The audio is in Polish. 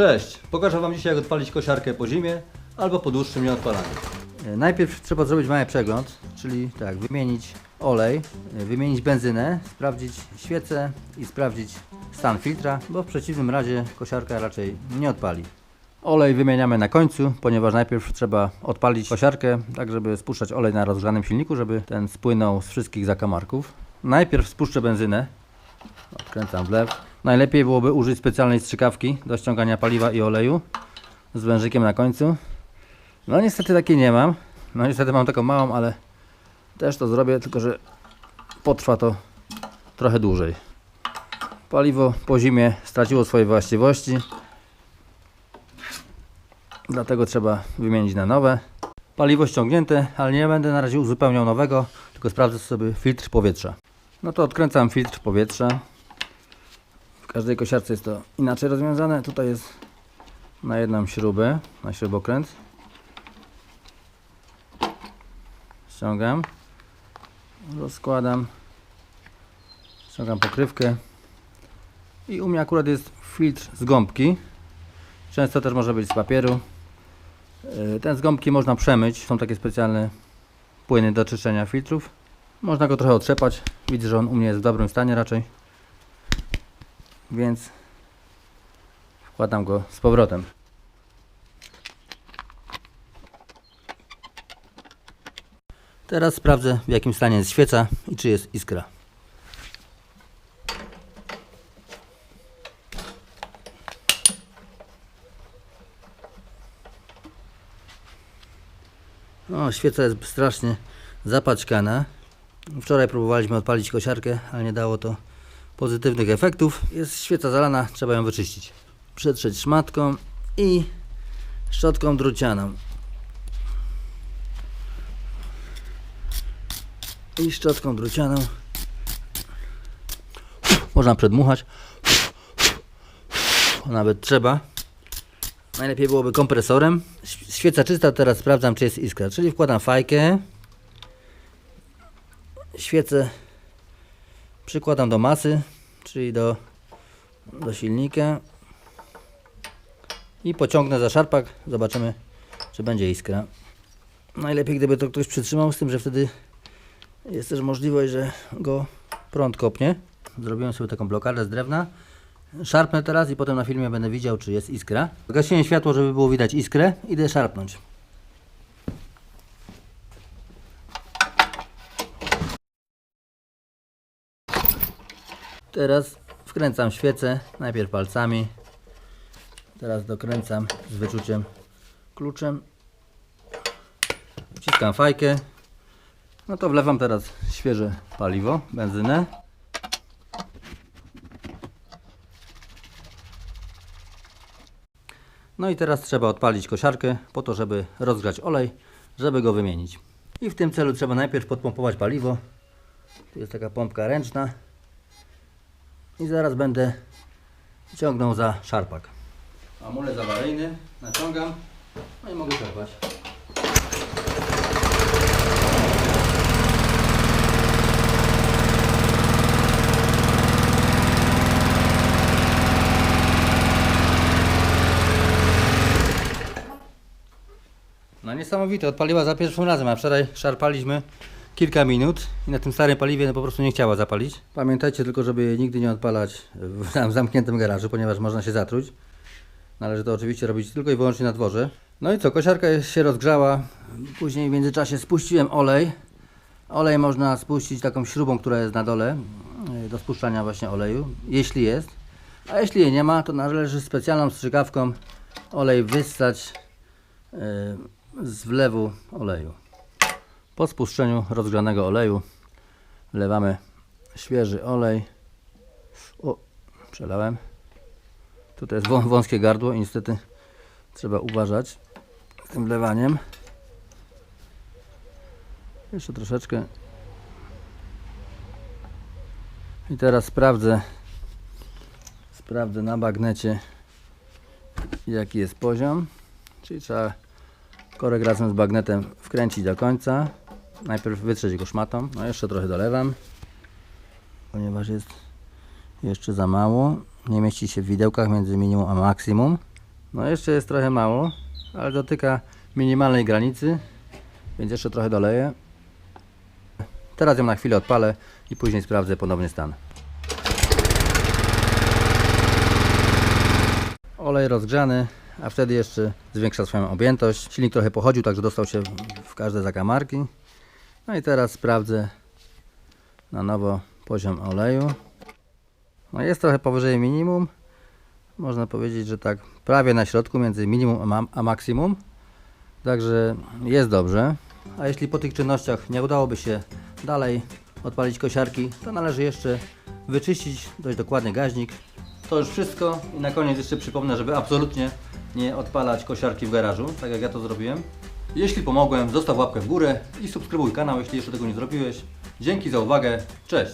Cześć, pokażę Wam dzisiaj jak odpalić kosiarkę po zimie albo po dłuższym nieodpalaniu. E, Najpierw trzeba zrobić mały przegląd, czyli tak, wymienić olej, e, wymienić benzynę, sprawdzić świecę i sprawdzić stan filtra, bo w przeciwnym razie kosiarka raczej nie odpali. Olej wymieniamy na końcu, ponieważ najpierw trzeba odpalić kosiarkę, tak żeby spuszczać olej na rozgrzanym silniku, żeby ten spłynął z wszystkich zakamarków. Najpierw spuszczę benzynę, odkręcam w lew. Najlepiej byłoby użyć specjalnej strzykawki do ściągania paliwa i oleju z wężykiem na końcu. No niestety takiej nie mam. No niestety mam taką małą, ale też to zrobię, tylko że potrwa to trochę dłużej. Paliwo po zimie straciło swoje właściwości. Dlatego trzeba wymienić na nowe. Paliwo ściągnięte, ale nie będę na razie uzupełniał nowego, tylko sprawdzę sobie filtr powietrza. No to odkręcam filtr powietrza. Każdej kosiarce jest to inaczej rozwiązane. Tutaj jest na jedną śrubę, na śrubokręt. Ściągam. Rozkładam. Ściągam pokrywkę. I u mnie akurat jest filtr z gąbki. Często też może być z papieru. Yy, Ten z gąbki można przemyć. Są takie specjalne płyny do czyszczenia filtrów. Można go trochę otrzepać. Widzę, że on u mnie jest w dobrym stanie raczej. Więc wkładam go z powrotem. Teraz sprawdzę w jakim stanie jest świeca i czy jest iskra. O, świeca jest strasznie zapaćkana. Wczoraj próbowaliśmy odpalić kosiarkę, ale nie dało to pozytywnych efektów. Jest świeca zalana, trzeba ją wyczyścić. Przetrzeć szmatką i szczotką drucianą. I szczotką drucianą. Można przedmuchać. Nawet trzeba. Najlepiej byłoby kompresorem. Świeca czysta, teraz sprawdzam czy jest iskra. Czyli wkładam fajkę. Świecę przykładam do masy, czyli do, do silnika i pociągnę za szarpak, zobaczymy czy będzie iskra. Najlepiej gdyby to ktoś przytrzymał, z tym, że wtedy jest też możliwość, że go prąd kopnie. Zrobiłem sobie taką blokadę z drewna. Szarpnę teraz i potem na filmie będę widział czy jest iskra. Gasiłem światło, żeby było widać iskrę. Idę szarpnąć. Teraz wkręcam świecę, najpierw palcami, teraz dokręcam z wyczuciem kluczem, wciskam fajkę, no to wlewam teraz świeże paliwo, benzynę. No i teraz trzeba odpalić kosiarkę po to, żeby rozgrzać olej, żeby go wymienić. I w tym celu trzeba najpierw podpompować paliwo. Tu jest taka pompka ręczna i zaraz będę ciągnął za szarpak. Amulet awaryjny, naciągam, no i mogę czerpać. No niesamowite, odpaliła za pierwszym razem, a wczoraj szarpaliśmy kilka minut i na tym starym paliwie no, po prostu nie chciała zapalić. Pamiętajcie tylko, żeby nigdy nie odpalać w zamkniętym garażu, ponieważ można się zatruć. Należy to oczywiście robić tylko i wyłącznie na dworze. No i co, kosiarka się rozgrzała. Później w międzyczasie spuściłem olej. Olej można spuścić taką śrubą, która jest na dole yy, do spuszczania właśnie oleju, jeśli jest. A jeśli jej nie ma, to należy specjalną strzykawką olej wyssać yy, z wlewu oleju. Po spuszczeniu rozgrzanego oleju wlewamy świeży olej. O, przelałem. Tutaj jest wą- wąskie gardło i niestety trzeba uważać z tym wlewaniem. Jeszcze troszeczkę. I teraz sprawdzę sprawdzę na bagnecie jaki jest poziom. Czyli trzeba korek razem z bagnetem wkręcić do końca. Najpierw wytrzeć go szmatą. No jeszcze trochę dolewam, ponieważ jest jeszcze za mało. Nie mieści się w widełkach między minimum a maksimum. No jeszcze jest trochę mało, ale dotyka minimalnej granicy, więc jeszcze trochę doleję. Teraz ją na chwilę odpalę i później sprawdzę ponowny stan. Olej rozgrzany, a wtedy jeszcze zwiększa swoją objętość. Silnik trochę pochodził, także dostał się w każde zakamarki. No i teraz sprawdzę na nowo poziom oleju. No jest trochę powyżej minimum. Można powiedzieć, że tak prawie na środku między minimum a, a maksimum. Także jest dobrze. A jeśli po tych czynnościach nie udałoby się dalej odpalić kosiarki, to należy jeszcze wyczyścić dość dokładnie gaźnik. To już wszystko i na koniec jeszcze przypomnę, żeby absolutnie nie odpalać kosiarki w garażu, tak jak ja to zrobiłem. Jeśli pomogłem, zostaw łapkę w górę i subskrybuj kanał, jeśli jeszcze tego nie zrobiłeś. Dzięki za uwagę, cześć!